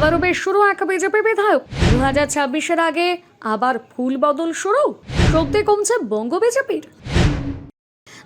আবারও বেশ শুরু এক বিজেপি বিধায়ক। দু হাজার ছাব্বিশের আগে আবার ফুল বদল শুরু। শক্তি কমছে বঙ্গ বিজেপির।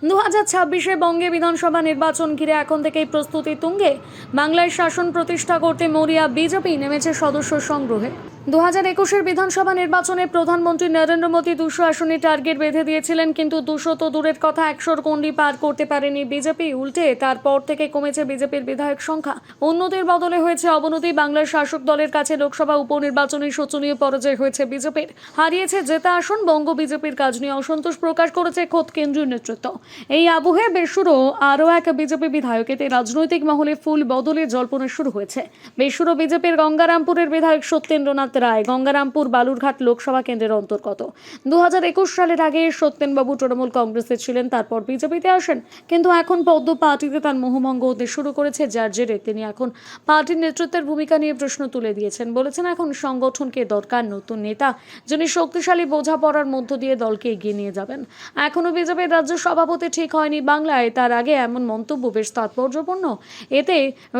দু হাজার ছাব্বিশে বঙ্গে বিধানসভা নির্বাচন ঘিরে এখন থেকেই প্রস্তুতি তুঙ্গে। বাংলায় শাসন প্রতিষ্ঠা করতে মরিয়া বিজেপি নেমেছে সদস্য সংগ্রহে। দু হাজার একুশের বিধানসভা নির্বাচনে প্রধানমন্ত্রী নরেন্দ্র মোদী দুশো আসনে টার্গেট বেঁধে দিয়েছিলেন, কিন্তু দুশো তো দূরের কথা, একশোর গণ্ডি পার করতে পারেনি বিজেপি। উল্টে তারপর থেকে কমেছে বিজেপির বিধায়ক সংখ্যা। উন্নতির বদলে হয়েছে অবনতি, বাংলার শাসক দলের কাছে লোকসভা উপনির্বাচনে শোচনীয় পরাজয় হয়েছে বিজেপির। হারিয়েছে জেতা আসন, বঙ্গ বিজেপির কাজ নিয়ে অসন্তোষ প্রকাশ করেছে খোদ কেন্দ্রীয় নেতৃত্ব। এই আবহে বেশুরো আরও এক বিজেপি বিধায়ক। এতে রাজনৈতিক মহলে ফুল বদলে জল্পনা শুরু হয়েছে। বেশুরো বিজেপির গঙ্গারামপুরের বিধায়ক সত্যেন্দ্রনাথ রায়, গঙ্গারামপুর, বালুরঘাট লোকসভা কেন্দ্রের অন্তর্গত। দু হাজার একুশ সালের আগে সত্যেনবাবু তৃণমূল কংগ্রেসে ছিলেন, তারপর বিজেপিতে আসেন। কিন্তু এখন পদ্ম পার্টিতে তার মোহভঙ্গ হতে শুরু করেছে যার জেরে তিনি এখন পার্টির নেতৃত্বের ভূমিকা নিয়ে প্রশ্ন তুলে দিয়েছেন। বলেছেন এখন সংগঠনকে দরকার নতুন নেতা, যিনি শক্তিশালী, বোঝাপড়ার মধ্য দিয়ে দলকে এগিয়ে নিয়ে যাবেন। এখনও বিজেপির রাজ্য সভাপতি ঠিক হয়নি বাংলায়, তার আগে এমন মন্তব্য বেশ তাৎপর্যপূর্ণ। এতে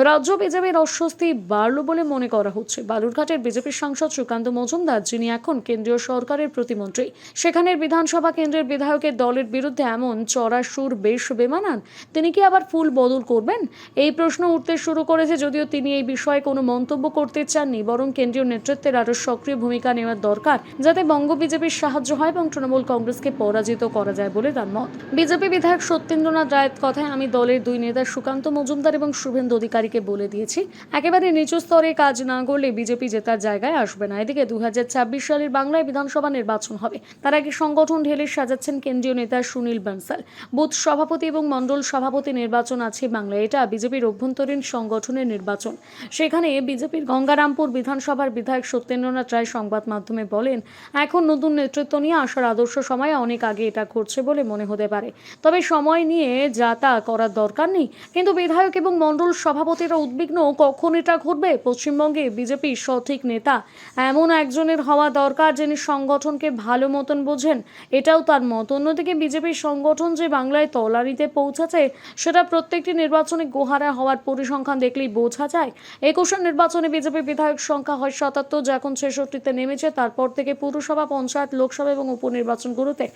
রাজ্য বিজেপির অস্বস্তি বাড়ল বলে মনে করা হচ্ছে। বালুরঘাটের বিজেপির সাংসদ সুকান্ত মজুমদার, যিনি এখন কেন্দ্রীয় সরকারের প্রতিমন্ত্রী। সেখানের বিধানসভা কেন্দ্রের বিধায়কের দলের বিরুদ্ধে এমন চড়া সুর বেশ বেমানান। তিনি কি আবার ফুল বদল করবেন? এই প্রশ্ন উঠতে শুরু করেছে যদিও তিনি এই বিষয়ে কোনো মন্তব্য করতে চাননি, বরং কেন্দ্রীয় নেতৃত্বের আরও সক্রিয় ভূমিকা নেওয়ার দরকার, যাতে বঙ্গ বিজেপির সাহায্য হয় এবং তৃণমূল কংগ্রেসকে পরাজিত করা যায় বলে তার মত। বিজেপি বিধায়ক সত্যেন্দ্রনাথ রায়ের কথায় আমি দলের দুই নেতা সুকান্ত মজুমদার এবং শুভেন্দু অধিকারীকে বলে দিয়েছি, একেবারে নিচু স্তরে কাজ না করলে বিজেপি জেতার জায়গায় আসবে। না। এদিকে দু সালের বাংলায় বিধানসভা নির্বাচন হবে। তার আগে সংগঠন ঢেলে সাজাচ্ছেন কেন্দ্রীয় নেতা সুনীল বানসাল। বুথ সভাপতি এবং মণ্ডল সভাপতি নির্বাচন আছে বাংলায়। এটা বিজেপির অভ্যন্তরীণ সংগঠনের নির্বাচন। সেখানে বিজেপির গঙ্গারামপুর বিধানসভার বিধায়ক সত্যেন্দ্রনাথ রায় সংবাদ মাধ্যমে বলেন, এখন নতুন নেতৃত্ব নিয়ে আসার আদর্শ সময় অনেক আগে এটা ঘটছে বলে মনে হতে পারে। তবে সময় নিয়ে যা তা করার দরকার নেই। কিন্তু বিধায়ক এবং মণ্ডল সভাপতিরা উদ্বিগ্ন কখন এটা ঘটবে? পশ্চিমবঙ্গে বিজেপির সঠিক নেতা এমন একজনের হওয়া দরকার যিনি সংগঠনকে ভালো মতন বোঝেন। এটাও তার মত। অন্যদিকে বিজেপির সংগঠন যে বাংলায় তলানিতে পৌঁছাচ্ছে, সেটা প্রত্যেকটি নির্বাচনে গোহারা হওয়ার পরিসংখ্যান দেখলেই বোঝা যায়। একুশের নির্বাচনে বিজেপি বিধায়ক সংখ্যা হয় সাতাত্তর, যা এখন ছেষট্টিতে নেমেছে। তারপর থেকে পুরসভা, পঞ্চায়েত, লোকসভা এবং উপনির্বাচনগুলোতে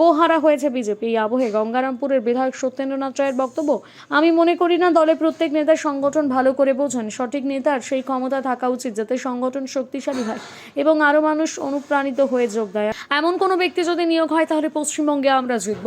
গোহারা হয়েছে বিজেপি। এই আবহে গঙ্গারামপুরের বিধায়ক সত্যেন্দ্রনাথ রায়ের বক্তব্য, আমি মনে করি না দলে প্রত্যেক নেতার সংগঠন ভালো করে বোঝেন। সঠিক নেতার সেই ক্ষমতা থাকা উচিত, যাতে সংগঠন শক্তিশালী হয় এবং আরও মানুষ অনুপ্রাণিত হয়ে যোগ দেয়। এমন কোনো ব্যক্তি যদি নিয়োগ হয়, তাহলে পশ্চিমবঙ্গে আমরা জিতব